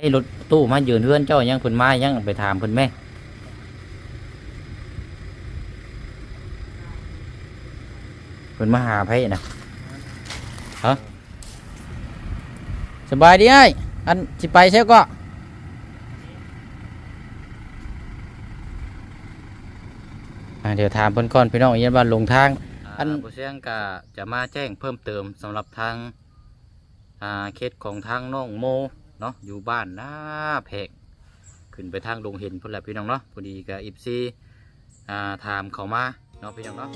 ให้รถตู้มายืนเพื่อนเจ้ายังเพิ่นมายังไปถามเพิ่นแม่เพิ่นมาหาไผนะฮะสบายดีไอ้อันสิไปใช่ก็อ่าเดี๋ยวถามเพิ่นก่อนพี่น้องอีกบ้านลงทาง อันผู้เสียงก็จะมาแจ้งเพิ่มเติมสำหรับทางอ่าเคสของทางน้องโม เนาะอยู่บ้านหน้าแพกขึ้นไปทางดงเห็นพุ่นแหละพี่น้องเนาะพอดีกับอิฟซีอ่าถามเขามาเนาะพี่น้องเนาะ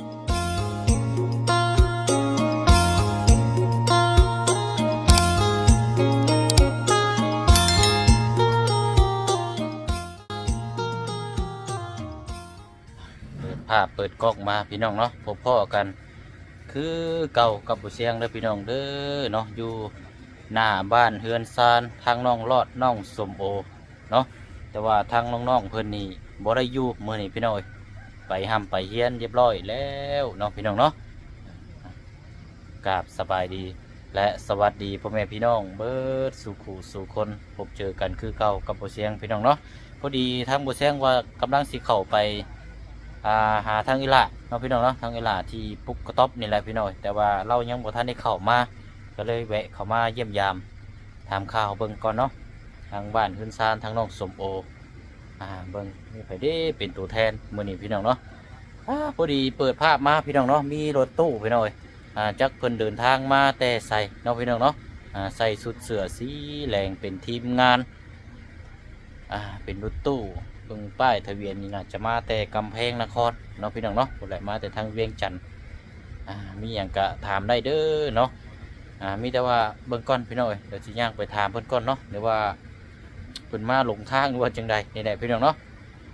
ภาพเปิดกล้องมาพี่น้องเนาะพบพ่อกัน คือเก่ากับผู้เสียงเด้อพี่น้องเด้อเนาะอยู่ หน้าบ้านเฮือนซานทางน้องรอดน้องสมโอเนาะแต่ว่าทางน้องๆเพิ่อนนี่บ่ได้อยู่มื้อนี้พี่น้องเอ้ยไปห้ำไปเฮียนเรียบร้อยแล้วเนาะพี่น้องเนาะกราบสบายดี และสวัสดีพ่อแม่พี่น้องเบิดสู่ขู่สู่คนพบเจอกันคือเก่ากับผู้เสียงพี่น้องเนาะพอดีทางผู้เสียงว่ากำลังสิเข้าไปาหาทางอีหละเนาะพี่น้องเนาะทางอีหละที่ปุกกระต๊อบนี่แหละพี่น้อยแต่ว่าเรายังบ่ทันได้เข้ามา ก็เลยแวะเข้ามาเยี่ยมยามถามข่าวเบิ่งก่อนเนาะทางบ้านขึ้นซานทางน้องสมโออ่าเบิ่งมีไผเด้เป็นตัวแทนมื้อนี้พี่น้องเนาะอ่าพอดีเปิดภาพมาพี่น้องเนาะมีรถตู้พี่น้อยอ่าจักเพิ่นเดินทางมาแต่ใส่เนาะพี่น้องเนาะอ่าใส่สุดเสื้อสีแดงเป็นทีมงานอ่าเป็นรถตู้เบิ่งป้ายทะเบียนนี่นะจะมาแต่กำแพงนครเนาะพี่น้องเนาะคนแหละมาแต่ทางเวียงจันทน์อ่ามีอย่างกะถามได้เด้อเนาะ อ่ามีแต่ว่าเบิ่งก้อนพี่น้องเอ้ยเดี๋ยวสิย่างไปถามเพิ่นก่อนเนาะหรือว่าเพิ่นมาหลงทางหรือว่าจังใดนี่แหละพี่น้องเนาะ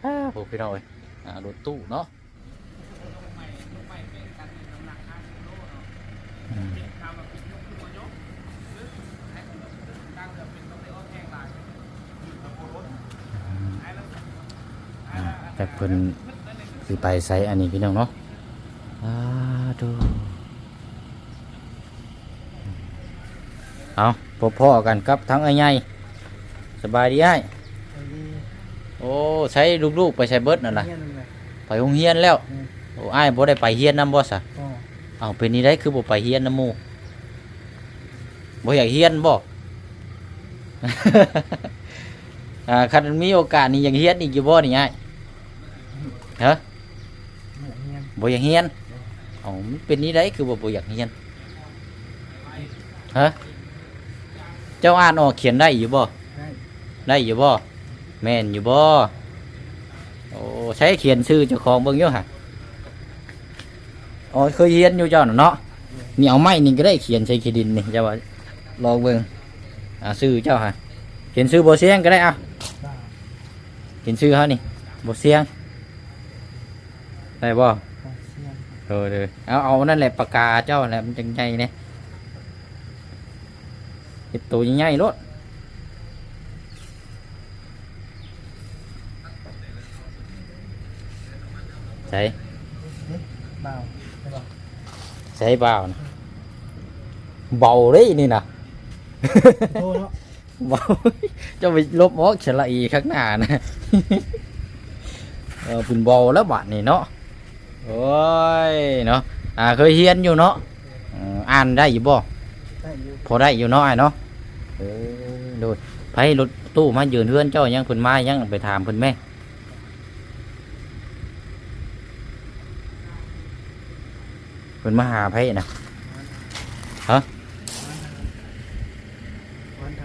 อ้าโหพี่น้องเอ้ยอ่ารถตู้เนาะอืมอ่าแต่เพิ่นสิไปไสอันนี้พี่น้องเนาะอ่าดู เอาพบพ่อกันกับทั้งไอ้ใหญ่สบายดีไอ้โอ้ใช้ลูกๆไปใช้เบิดนั่นล่ะไปโรงเรียนแล้วอืมโอ้อ้ายบ่ได้ไปเรียนนำบ่ซะก็เอาเป็นนี่ได้คือบ่ไปเรียนนำหมู่บ่อยากเรียนบ่อ่าคันมีโอกาสนี่อยากเรียนอีกอยู่บ่นี่อ้ายฮะหมูเงียนบ่อยากเรียนเอ๋อมันเป็นนี่ได้คือบ่บ่อยากเรียนฮะ เจ้าอ่านออกเขียนได้อยู่บ่ได้ได้อยู่บ่แม่นอยู่บ่โอ้ใช้เขียนชื่อเจ้าของเบิ่งอยู่ห่ะอ๋อเคยเรียนอยู่เจ้าน่ะเนาะนี่เอาไม้นี่ก็ได้เขียนใส่ขีดินนี่เจ้าว่าลองเบิ่งอ่าชื่อเจ้าห่ะเขียนชื่อบ่เสียงก็ได้อะได้เขียนชื่อเฮานี่บ่เสียงได้บ่ก็เสียงเออเด้อเอาเอานั่นแหละปากกาเจ้าแหละมันจังใหญ่เนี่ย เฮ็ดตัวใหญ่ๆโลดใส่เอ๊ะเบาใช่ป่ะใส่เบานะเบาเลยนี่นะโตเนาะเบาจะไปลบออกฉละอีข้างหน้านะเออเป็นเบาแล้วบาดนี่เนาะโอ้ยเนาะอ่าเคยเฮียนอยู่เนาะอืมอ่านได้อยู่บ่ได้อยู่ พอได้อยู่เนาะไอ้เนาะเออโดดไผรถตู้มายืนเฮือนเจ้ายังเพิ่นมายังไปถามเพิ่นแม่เพิ่นมาหาไผนะวันท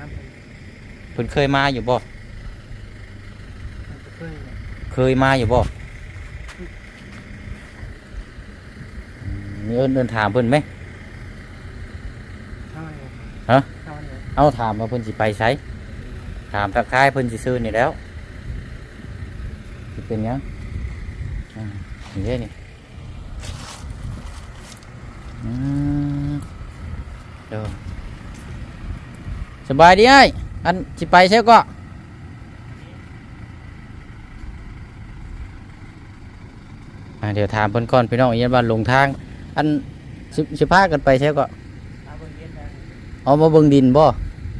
เพิ่นเคยมาอยู่บ่ำมันจะเคยเนี่ยเคยมาอยู่บ่อืมเอิ้นเอิ้นถามเพิ่นไหมเข้าเลย ฮะเข้าเลยเอาถามว่าเพิ่นสิไปไสถามทักทายเพิ่นสิซื้อนี่แล้วสิเป็นหยังอ่านี่เด้นี่อืมเดี๋ยวสบายดีไอ้อันสิไปใช่ก็อ่าเดี๋ยวถามเพิ่นก่อนพี่น้องอีกบ้านหลงทาง อันสิสิพากันไปใช่ก็ เอาบนเย็นนะเอามาเบิ่งดินบ่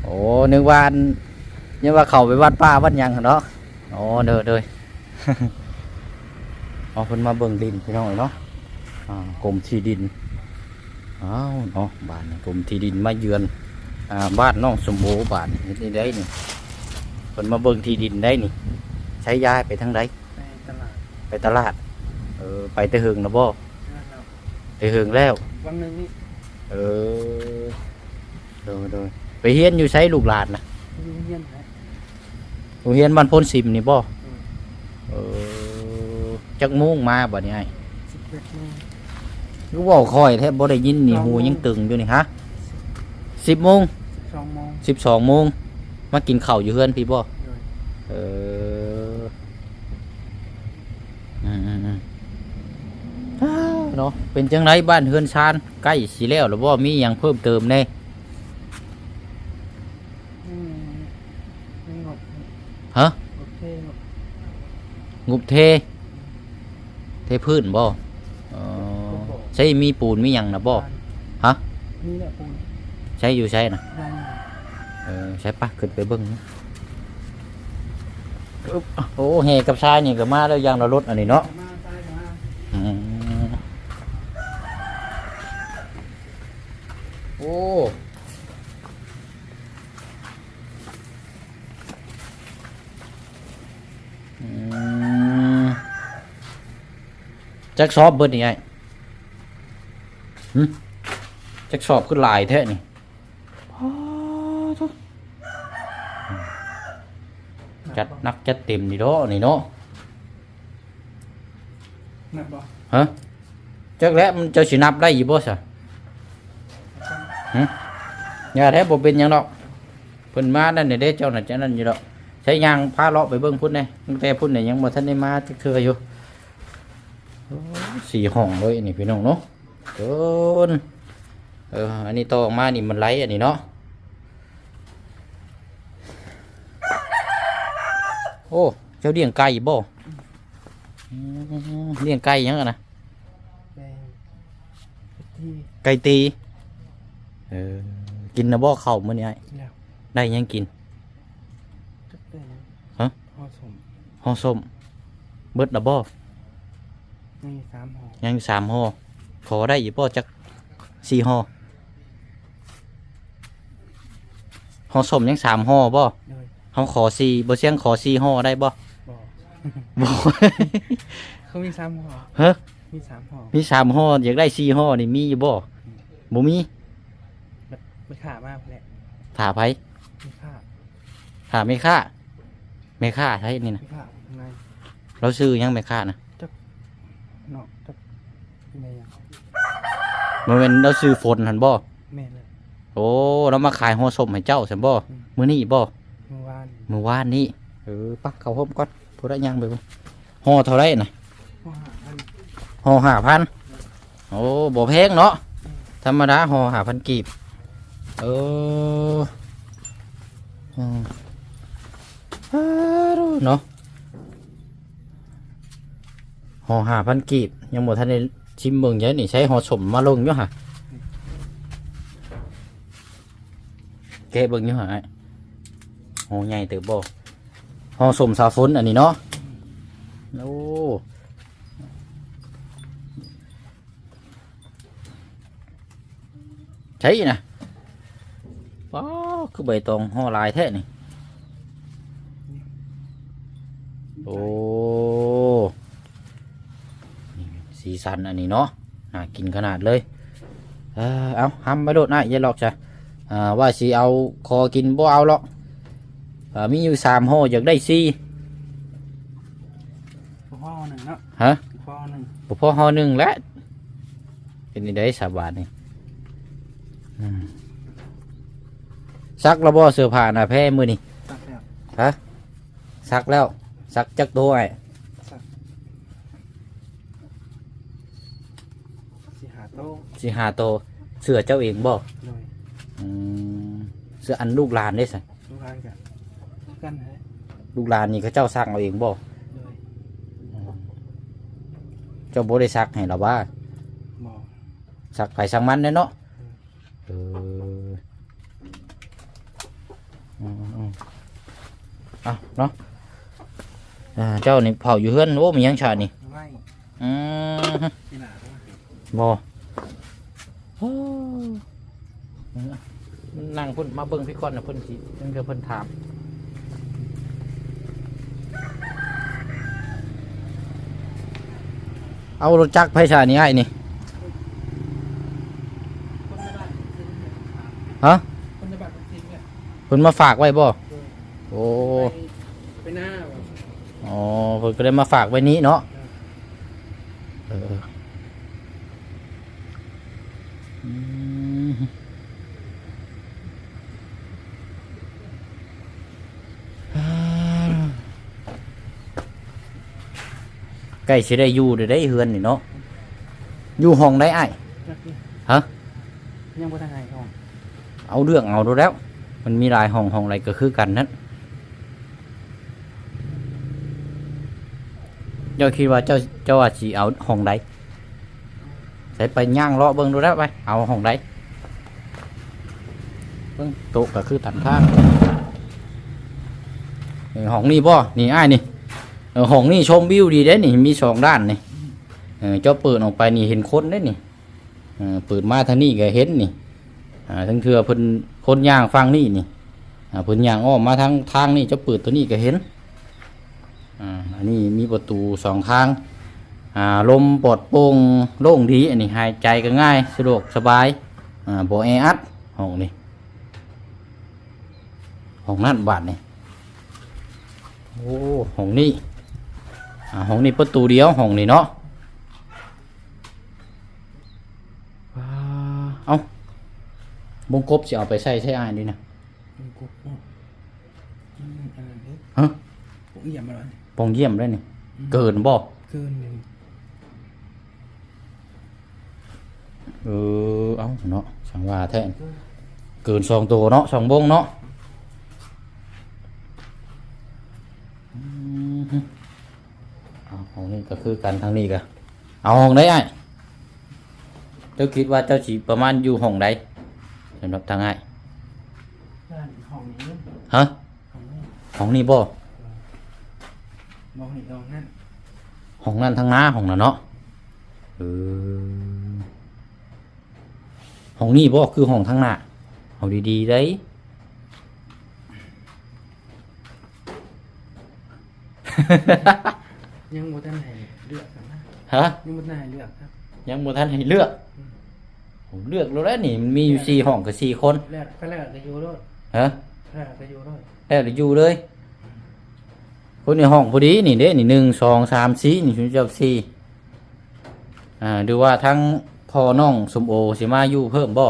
โอ้นึกว่าอันยังว่าเขาไปวัดป้าวัดหยังเนาะอ๋อเด้อเด้อเอาเพิ่นมาเบิ่งดินพี่น้องเนาะอ่ากรมที่ดินอ้าวเนาะบ้านนี้กรมที่ดินมาเยือนอ่าบ้านน้องสมโภชบ้านนี่ที่ได้นี่เพิ่นมาเบิ่งที่ดินได้นี่ ใช้ย้ายไปทางใดในตลาดไปตลาดเออไปแต่หึงนะบ่นั่นเราไปหึงแล้ววังหนึ่งนี่เออ โดยโดยไปเฮียนอยู่ใช้ลูกหลานนะอยูเยี่ยนนะโรงเรียนบ้านพ้นสิมนี่บ่อืมเออจักโมุ่งมาบ่นี่ไอ้สิบเอ็ดโมงรู้ว่าคอยแทบบ่ได้ยินนี่สองหูโมงยังตึงอยู่นี่ฮะสิบโมงสิบสองโมงสิบสองโมงมากินข้าวอยู่เฮือนพี่บ่โดยเอออืมอืมอืมอ้าวเนาะเป็นจังไรบ้านเฮือนชานใกล้สิแล้วหรือว่ามีหยังเพิ่มเติมแน่ อืมไม่งบ ฮะ โอเคงบ งุ บเท เทพื้นบ่เออใช่มีปูนมีหยังนะบ่ ฮะ นี่แหละปูนใช้อยู่ใช้นะเออใช้ปะขึ้นไปเบิ้งนะอึ๊บโอ้แห่กับชายนี่ก็มาแล้วยางเรารถอันนี้เนาะ มา อืมโอ้อืม จักสอบเบิดนี่ไงหึจักสอบคือหลายแท้นี่จัดนักจัดเต็มนี่เนาะนี่เนาะนับบ่ฮะจักแล้วมันเจะสินับได้อยู่บ่ซะหึอย่าแท้บ่เป็นหยังดอกเพิ่นมานั่นนี่เด้เจ้านั่นเจ้านั่นอยู่ดอกใช้ยางพาเลาะไปเบิ่งพุ่นแน่ตั้งแต่พุ่นนี่ยังบ่ทันได้มาจักเทื่ออยู่โอ้ สี่ห้องเลยนี่พี่น้องเนาะเกินเอออันนี้ต่อออกมานี่มันไหลอันนี้เนาะโอ้เจ้าเลี้ยงไก่บ่อืมเลี้ยงไก่หยังอะนะแดงที่ไก่ตีเออกินนะบ่เข้าวมื้อนี้ไอ้แล้วได้หยังกินจะเป็นฮะห่อสมห่อส้มเบิดละบ่ นี่สามห่อยังสามห่อขอได้อีกบ่จักสี่ห่อห่อส้มยังสามห่อบ่โดยเฮาขอสี่บ่เสียงขอสี่ห่อได้บ่บ่บ่ เขามีสามห่อเฮ้อ มีสามห่อมีสามห่ออยากได้สี่ห่อนี่มีอยู่บ่บ่มีไม่ขามากแหละถาไผไม่ขาถาไม่ค่าไม่ค่าไทยนี่นะไม่ขาข้างในเราซื้อหยังไม่ค่านะ นอกจะอะไรอย่าง มันเป็นเราซื้อฝนหั่นบ่แม่เลยโอ้เรามาขายห่อส้มให้เจ้าซั่นบ่อืมมื้อนี้บ่เมื่อวานเมื่อวานนี้เออปักเข้าห้มก่อนพูดได้ยังไปบ่ห่อเท่าไรน่ะว่าอันห่อห้าพันโอ้บ่แพงเนาะธรรมดาห่อห้าพันกีบเอออืมอ้าวเนาะห่อห้าพันกีบยังบ่ทันได้ ชิมเบิ่งเยอะนี่ใช้ห่อสมมาลงอยู่ฮะแกะเบิ่งอยู่ฮะหอใหญ่เติบบ่ห่อสมสาฝนอันนี้เนาะโอ้ใช่นะว้าวคือใบตองห่อลายแท้นี่ โอ้ สีสันอันนี้เนาะน่ากินขนาดเลยเออเอาห้ำมาโดดนะอย่าหลอกจ้ะอ่าว่าสีเอาคอกินบ่เอาหรอกอ่ามีอยู่สามห่ออยากได้สี่พ่อหนึ่งเนาะฮะพ่อหนึ่งบ่พอห่อหนึ่งแล้วเป็นนี่ได้สาบาทนี่อืมซักแล้วบ่เสื้อผ้าหน้าแพ้มือนี่ตักแล้วฮะซักแล้วซักจักตัวไอ้ สีหาโต๊ะ สิหาโตวเสื้อเจ้าเองบ่โดยอืมเสื้ออันลูกหลานได้สิลูกหลานกันกันฮะลูกหลานนี่เขาเจ้าซักเอาเองบ่โดยเจ้าบ่ได้ซักให้เราว่าหมอสักไผ่สักมันเด้เนาะเอออืมอืมเอาเนาะอ่าเจ้านี่เผาอยู่เฮือนโอ้มีหยังชานี่ไม่อืมที่หนาตัวบ่ โอ้นั่งเพุ่นมาเบิ่งพี่ก่อนนะเพิ่นสิเพิ่นก็เพิ่นถามเอารถจักรไผชานี่ไอ้นี่คนในบ้านทิ้งเนี่ยฮะคนในบ้านทิ้งเนี่ยเพิ่นมาฝากไว้บ่โอ้ไปไปหน้าแบบอ๋อเพิ่นก็เลยมาฝากไว้นี้เนาะเอออืม ใกล้สิได้อยู่ได้ได้เฮือนนี่เนาะอยู่ห้องได้อ้ายนักนี่ฮะ ยังบ่ทันหายท้องเอาเรื่องเอาดูแล้ว มันมีหลายห้องห้องอะไรก็คือกันนั่นเจ้าคิดว่าเจ้าเจ้าว่าสิเอาห้องใดใส่ไปย่างเลาะเบิ่งดูแล้วไปเอาห้องใดเบิ่งโต๊ะก็คือตันข้างเออห้องนี้บ่นี่อ้ายนี่เออ ห้องนี้ชมวิวดีเด้นี่มีสองด้านนี่เจ้าเปิดออกไปนี่เห็นคนเด้นี่เปิดมาทางนี้ก็เห็นนี่ทั้งเทือเพิ่นคนย่างฟังนี่นี่เพิ่นย่างอ้อมมาทางทางนี่เจะเปิดตัวนี้ก็เห็นอันนี้มีประตูสองทางลมปลอดโปร่งโล่งดีอันนี้หายใจก็ง่ายสะดวกสบายอ่าบ่แออัดห้องนี้ห้องนั่นบาดนี่โอ้ห้องนี้อ่ ห้องนี้ประตูเดียวห้องนี้เนาะว้าเอ้าบงกบจะเอาไปใส่ใช้อ่านดีนะมันกุ๊กเนาะอืมอันนั้นเด้อฮะผมเยี่ยมมาแล้วนี่ปองเยี่ยมได้นี่เกินบ่เกินหนึ่งเออเอาเนาะสังว่าแท้เกินสองตัวเนาะสองบงเนาะอืมเอา ห้องนี้ก็คือกันทางนี้ก็เอาห้องไหนไอ้เจ้าคิดว่าเจ้าสีประมาณอยู่ห้องใดสำหรับทางไอ้ด้านห้องนี้ฮะห้องนี้ห้องนี้บ่มองเห็นตรงนั้นห้องนั้นทางหน้าห้องนั้นเนาะเออห้องนี้บ่คือห้องทางหน้าเอาดีๆได้ย ยังบ่ทันให้เลือกกันนะฮะ ยังบ่ทันให้เลือกครับ ยังบ่ทันให้เลือก ผมเลือกแล้วแหล้วนี่มันมีอยู่สี่ห้องกับสี่คนแรกก็แรกก็อยู่ด้วยฮะแรกก็อยู่ด้วยแล้วเดี๋ยวอยู่เลย คนในห้องพอดีนี่เด้นี่หนึ่งสองสามสี่นี่ชุนเจ้าสี่อ่าดูว่าทั้งพ่อน้องสมโอสิมาอยู่เพิ่มบ่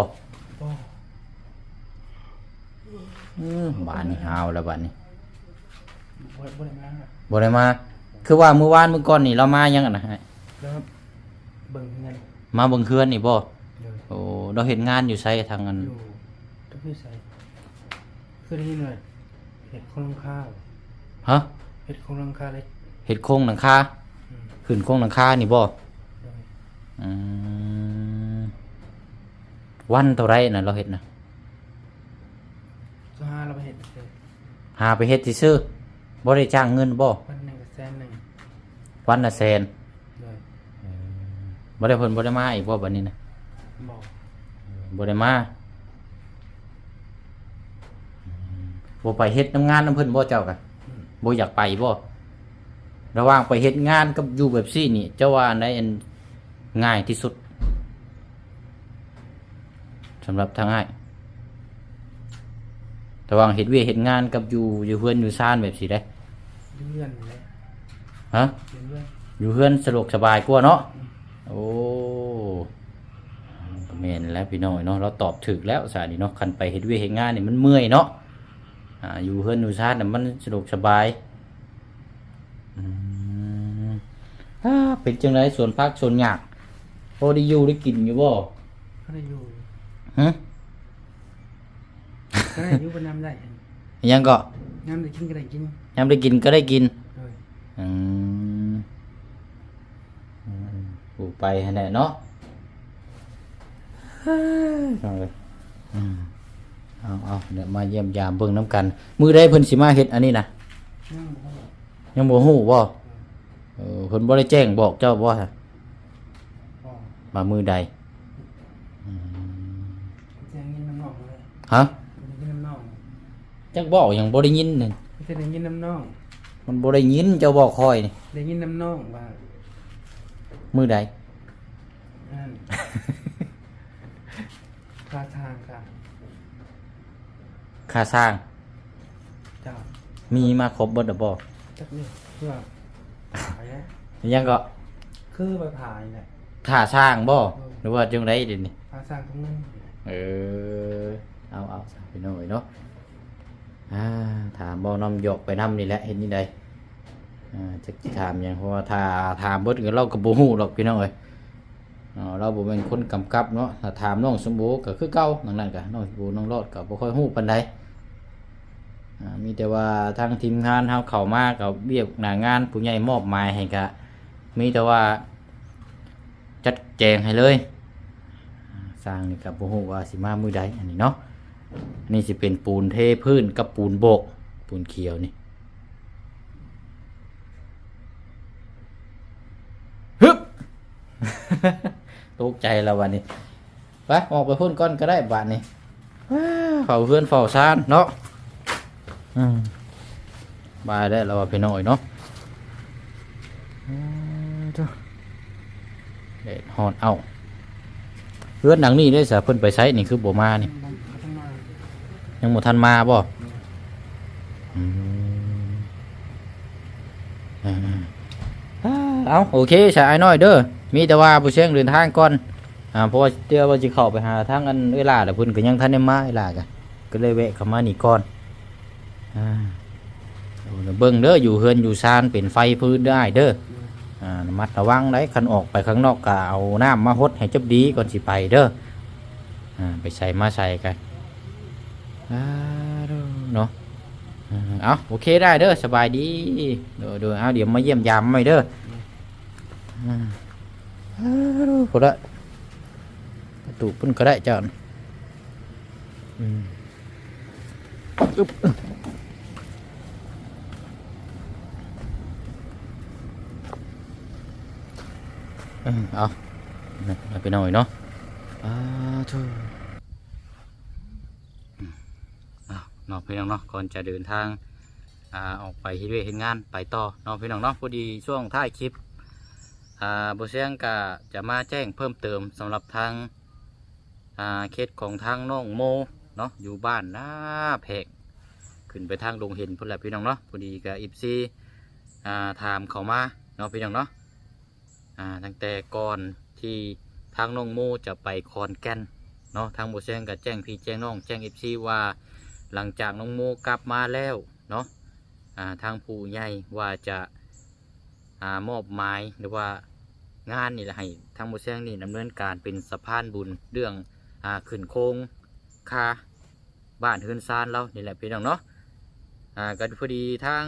โอ้อืมบ้านนี่หาวแล้วบ้านนี้บ่บ่ได้มาครับบ่ได้มา คือว่าเมื่อวานเมื่อก่อนนี่เรามายังอะนะฮะแล้วเบิ่งเงินมาเบิ่งเคือนนี่บ่เลยโอ้เราเห็นงานอยู่ไสทางนั้นอยู่ทุกที่ใส่คือนี่หน่อยเห็ดโครงหลังคาฮะเห็ดโครงหลังคาเล็กเห็ดโครงหลังคาอืมขึ้นโครงหลังคานี่บ่เลยอืมวันเท่าไรน่ะเราเห็ดนะก็หาเราไปเห็ดเลยหาไปเฮ็ดซื่อๆบ่ได้จ้างเงินบ่วันหนึ่งกับ แสนหนึ่งวันละแสนเลยบ่ได้เพิ่นบ่ได้มาอีกบ่บัดนี้นะบอกบ่ได้มาอืมบ่ไปเฮ็ดน้ำงานน้ำเพิ่นบ่เจ้ากะบ่อยากไปบ่ระหว่างไปเฮ็ดงานกับอยู่แบบซี่นี่เจ้าว่าอันใดอันง่ายที่สุดสำหรับทางอ้ายระหว่างเฮ็ดเวียกเฮ็ดงานกับอยู่อยู่เฮือนอยู่ซ่านแบบสิได้เลื่อนเลย ฮะเลื่อนอยู่เฮือนสะดวกสบายกว่าเนาะ โอ้ก็แม่นแล้วพี่น้อยเนาะ เราตอบถึกแล้วสานี่เนาะ คันไปเฮ็ดเวียกเฮ็ดงานนี่มันเมื่อยเนาะ อ่า อยู่เฮือนอยู่ชาติน่ะมันสะดวกสบายอืมอ่าเป็นจังไดสวนพักสวนหยากพอได้อยู่ได้กินอยู่บ่ก็ได้อยู่ฮะก็ได้อยู่บนน้ำได้ยังก็น้ำได้กินก็ได้กินยามได้กินก็ได้กินเลย อืมอืมปลูกไปหั่นแหละเนาะเอาเลยอืมเอาเอาเดี๋ยวมาเยี่ยมยามเบิ่งน้ำกัน มือได้เพิ่นสิมาเฮ็ดอันนี้นะยังบ่ฮู้บ่เออเพิ่นบ่ได้แจ้งบอกเจ้าบ่ฮะมามือใดอืมเสียงยินน้ำนองเลยฮะยินน้ำนองจักบอกยังบ่ได้ยินนี่ไม่ใช่ได้ยินน้ำนอง มันบ่ได้ยินเจ้าบอกคอยนี่ได้ยินน้ำนองว่ามือใดอันนั้นท่าทางค่ะค่าสร้าง เจ้ามีมาครบเบิดแล้วบ่จักนี่เพื่อผายนะยังก็คือไปผายแหละค่าสร้างบ่หรือว่าจังไดเดี๋ยวนี้พาสร้างทั้งนั้น เออ เอาเอาซะพี่น้อยเนาะอ่า ถามบ่น้ำหยกไปน้ำนี่แหละเห็นนี่ใดจะถามหยังเพราะว่าถ้าถามเบิดก็เราก็บ่ฮู้หรอกพี่น้องเอ้ยเราบ่เป็นคนกำกับเนาะถ้าถามน้องสมบูก็คือเก่าดังนั้นก็น้องสมบูน้องรอดก็บ่ค่อยฮู้ปานใดมีแต่ว่าทางทีมงานเฮาเข้ามาก็เรียกหน้างานผู้ใหญ่มอบหมายให้ก็มีแต่ว่าจัดแจงให้เลยสร้างนี่กับโบฮูว่าสิมามือใดอันนี้เนาะ นนี้สิเป็นปูนเทพื้นกับปูนโบก ปูนเขียวนี่ฮึบตกใจแล้ววันนี้ไปออกไปพ่นก้อนก็ได้บาทนี้เฝ้าเพื่อนเฝ้าซานเนาะบายได้แล้วว่าพี่น้อยเนาะเด็ดฮอนเอาเพื่อนหนังนี่ได้สะเพิ่อนไปใช้นี่คือโบมานี่ ยังบ่ทันมาบ่อืมอ่าเอาโอเคชายน้อยเด้อมีแต่ว่าผู้เชี่ยงเดินทางก่อนอ่าเพราะว่าเดี๋ยวว่าสิเข้าไปหาทางอันเวลาแต่พิ่นก็ยังทันได้มาเวลาก็ก็เลยแวะเข้ามานี่ก่อนอ่าเอาเบิ่งเด้ออยู่เฮือนอยู่ซานเป็นไฟพื้นได้เด้ออ่ามัดระวังได้คันออกไปข้างนอกก็เอาน้ำมาหดให้จับดีก่อนสิไปเด้ออ่าไปใส่มาใส่กัน เด้อเนาะเอาโอเคได้เด้อสบายดีเดี๋ยวเดี๋ยวเอาเดี๋ยวมาเยี่ยมยามไม่เด้ออ่าอ่าเด้อพอละประตูพิ่นก็ได้จ้าน่ะอืมอึ๊บอืมเอาเอาไปหน่อยเนาะอ้าทู เอาเนาะพี่น้องเนาะก่อนจะเดินทางอ่าออกไปเฮ็ดเวยกเฮ็ดงานไปต่อเนาะพี่น้องเนาะพอดีช่วงท้ายคลิปอ่าบเสียงกะจะมาแจ้งเพิ่มเติมสำหรับทางอ่าเคสของทางน้องโมเนาะอยู่บ้านหน้าแพกขึ้นไปทางดงเห็นพุ่นแหละพี่น้องเนาะพอดีกับอิฟซีอ่าถามเขามาเนาะพี่น้องเนาะอ่าตั้งแต่ก่อนที่ทางน้องโมจะไปคอนแก่นเนาะทางโมแซงกับแจ้งพี่แจ้งน้องแจ้งเอฟซีว่า หลังจากน้องโมกลับมาแล้วเนาะทางผู้ใหญ่ว่าจะอามอบหมายหรือว่างานนี่แหละให้ทางโมแซงนี่ดำเนินการเป็นสะพานบุญเรื่องอขึ้นโค้งคาบ้านเฮือนซานเรานี่แหละพี่น้องเนาะอ่าก็พอดีทาง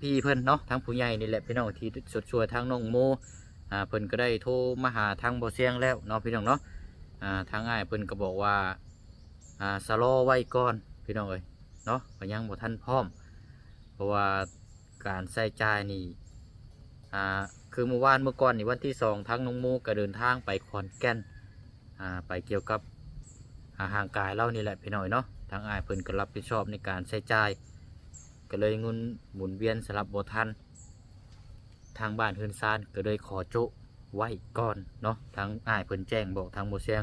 พี่เพิ่อนเนาะทางผู้ใหญ่นี่แหละพี่น้องที่สดช่วทางน้องโมเพิ่อนก็ได้โทรมาหาทางบ่เสียงแล้วเนาะพี่น้องเนาะทางอ้ายเพิ่อนก็บอกว่า อ่าสะลอไว้ก่อนพี่น้องเอ้ยเนาะก็ยังบ่ทันพร้อม เพราะว่าการใช้จ่ายนี่อ่าคือเมื่อวานเมื่อก่อนนี่วันที่สองทางน้องโมก็เดินทางไปขอนแก่นอ่าไปเกี่ยวกับอาหารกายเล่านี่แหละพี่น้อยเนาะทางอ้ายเพิ่นก็รับผิดชอบในการใช้จ่ายก็เลยเงินหมุนเวียนสลับบทันทางบ้านเฮือนซานก็เลยขอโจะไว้ก่อนเนาะทางอ้ายเพิ่นแจ้งบอกทางโมเสียง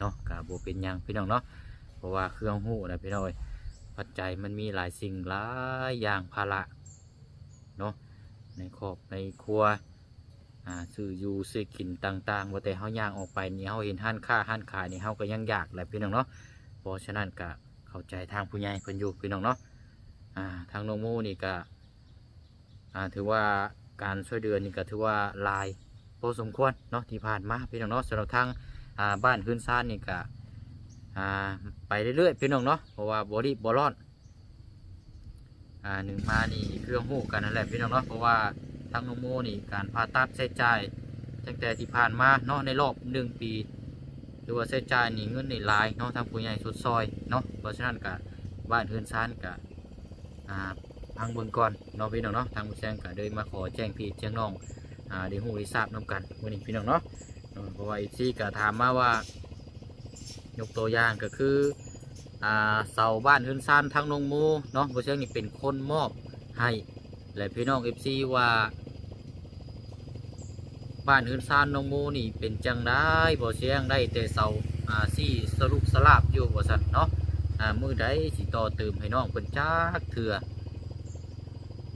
เนาะกะโบเป็นยังพี่น้องเนาะ เพราะว่าเครื่องหูนะพี่น้อยปัจจัยมันมีหลายสิ่งหลายอย่างภาระเนาะในครอบในครัวอ่าซื้ออยู่ซื้อกินต่างๆว่าแต่เฮาย่างออกไปนี่เฮาเห็นห้านค้าห้านขายนี่เฮาก็ยังอยากแหละพี่น้องเนาะเพราะฉะนั้นก็เข้าใจทางผู้ใหญ่เพิ่นอยู่พี่น้องเนาะอ่าทางโนโมนี่ก็อ่าถือว่าการช่วยเดือนนี่ก็ถือว่าลายพอสมควรเนาะที่ผ่านมาพี่น้องเนาะสำหรับทางอ่าบ้านพื้นซ่านนี่ก็ อ่าไปเรื่อยๆพี่น้องเนาะเพราะว่าบอดี้บอลอนอ่าหนึ่งมานี่เครื่องหูกันนั่นแหละพี่น้องเนาะเพราะว่าทางโนโมนี่การผ่าตัดใช้จ่ายตั้งแต่ที่ผ่านมาเนาะในรอบหนึ่งปี หรือว่าใช้จ่ายนี่เงินในหลายเนาะทางผู้ใหญ่สุดซอยเนาะเพราะฉะนั้นก็บ้านพื้นซานก็อ่าพังเบิ่งก่อนเนาะพี่น้องเนาะทางผู้แจ้งก็เลยมาขอแจ้งพี่แจ้งน้องอ่าได้ฮู้ได้ทราบนํกันมื้อนี้พี่น้องเนาะเพราะว่าอีซี่ก็ถามมาว่า ยกตัวอย่างก็คืออ่าเสาบ้านเฮือนซานทางนงมูเนาะผู้แจ้งนี่เป็นคนมอบให้และพี่น้อง FC ว่าบ้านเฮือนซานนงมูนี่เป็นจังได้บ่เสียงได้แต่เสาอ่าซี่สรุปสลาบอยู่บ่ซั่นเนาะอ่ามือใดสิต่อเติมให้น้องเพิ่นจักเถื่อ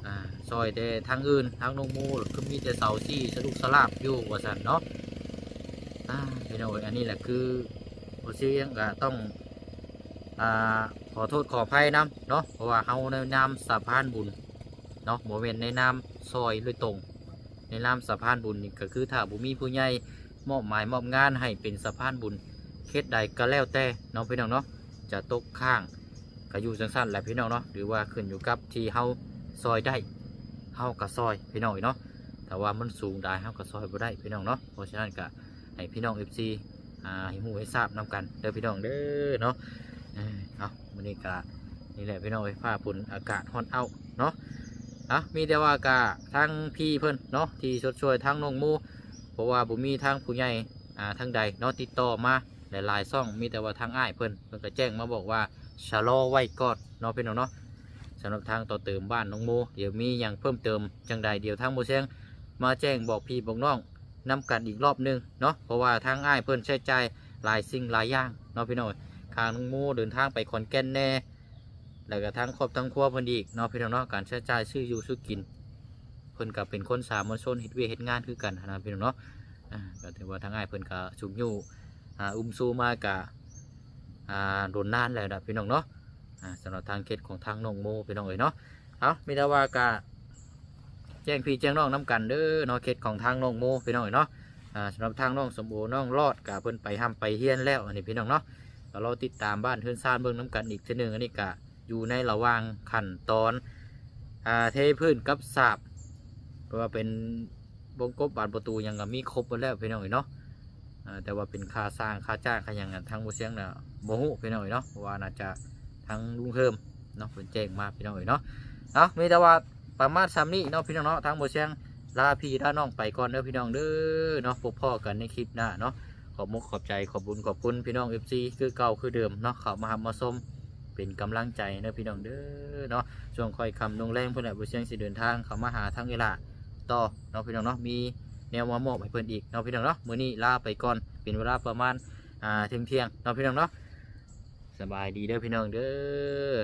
อ่าซอยแต่ทางอื่นทางนงมูคือมีแต่เสาซี่สรุปสลาบอยู่ว่าซั่นเนาะอ่าพี่น้องอันนี้แหละคือ บ่เสียงก็ต้องอขอโทษขออภัยนํเนาะเพราะว่าเฮาในนามสะพานบุญเนาะบ่แม่นในนามซอยโดยตรง ในนามสะพานบุญนี่ก็คือถ้าบ่มีผู้ใหญ่มอบหมายมอบงานให้เป็นสะพานบุญเขตใดก็แล้วแต่เนาะพี่น้องเนาะจะตกข้างก็อยู่สั้นๆแหละพี่น้องเนาะหรือว่าขึ้นอยู่กับที่เฮาซอยได้เฮากับซอยพี่น้องเนาะแต่ว่ามันสูงได้เฮากับซอยบ่ได้พี่น้องเนาะเพราะฉะนั้นก็ให้พี่น้อง FC อ่าให้ฮู้ให้ทราบนํกันเด้อพี่น้องเด้อเนาะเอ้ามื้อนี้ก็นี่แหละพี่น้องไอ้ฟ้าฝนอากาศร้อนเอาเนาะอะมีแต่ว่ากะทางพี่เพิ่นเนาะที่ชดช่วยทางน้องมูเพราะว่าบ่มีทางผู้ใหญ่อ่าทางใดเนาะติดต่อมาหลายๆซ่องมีแต่ว่าทางอ้ายเพิ่นเพิ่นก็แจ้งมาบอกว่าชะลอไว้ก่อนเนาะพี่น้องเนาะสำหรับทางต่อเติมบ้านน้องโมเดี๋ยวมีอย่างเพิ่มเติมจังใดเดี๋ยวทางโมเซงมาแจ้งบอกพี่บอกน้อง นำกันอีกรอบหนึงเนาะเพราะว่าทางอ้ายเพิ่นใช้ใจหลายสิ่งหลายอย่างเนาะพี่น้องทางน้องโมเดินทางไปขอนแก่นแน่แล้วก็ทางครอบทั้งครัวเพิ่นอีกเนาะพี่น้องเนาะการใช้ใจซื้ออยู่ซื้อกินเพิ่นก็เป็นคนสามัญชนเฮ็ดเวียเฮ็ดงานคือกันนะพี่น้องเนาะอ่าก็ถือว่าทางอ้ายเพิ่นก็สุกอยู่อุ้มซูมากะโดนนานแล้วนะพี่น้องเนาะสำหรับทางเขตของทางนงโมพี่น้องเอ๋ยเนาะเอามีแต่ว่ากะ แจ้งพี่แจ้งน้องน้ำกันเด้อเนาะเขตของทางน้องโมพี่น้องเอ๋ยเนาะอ่าสำหรับทางน้องสมบูรณ์น้องรอดกะเพิ่นไปห้ำไปเฮียนแล้วอันนี้พี่น้องเนาะเราติดตามบ้านเทือนซ่านเบิ่งน้ำกันอีกทีหนึ่งอันนี้กะอยู่ในระหว่างขั้นตอนอ่าเทพื้นกับสาบเพราะว่าเป็นวงกบบานประตูยังก็มีครบหมดแล้วพี่น้องเอ๋ยเนาะแต่ว่าเป็นค่าสร้างค่าจ้างค่าหยังทางบูเซียงน่ะบ่ฮู้พี่น้องเอ๋ยเนาะว่าน่าจะทางลุงเพิ่มเนาะเพิ่นแจ้งมาพี่น้องเอ๋ยเนาะมีแต่ว่า ประมาณซ้ำนี้เนาะพี่น้องเนาะทางบูเซียงลาพี่ลาน้องไปก่อนเด้อพี่น้องเด้อเนาะพบพ่อกันในคลิปหน้าเนาะขอบมุกขอบใจขอบบุญขอบคุณพี่น้อง FC คือเก่าคือเดิมเนาะเขามาหามาชมเป็นกำลังใจเด้อพี่น้องเด้อเนาะช่วงค่อยคำลงแรงเพื่อนแหละบูเซียงสิเดินทางเข้ามาหาทางเวลาต่อเนาะพี่น้องเนาะมีแนวมามอบให้เพื่อนอีกเนาะพี่น้องเนาะมื้อนี้ลาไปก่อนเป็นเวลาประมาณอ่าเที่ยงเที่ยงเนาะพี่น้องเนาะสบายดีเด้อพี่น้องเด้อ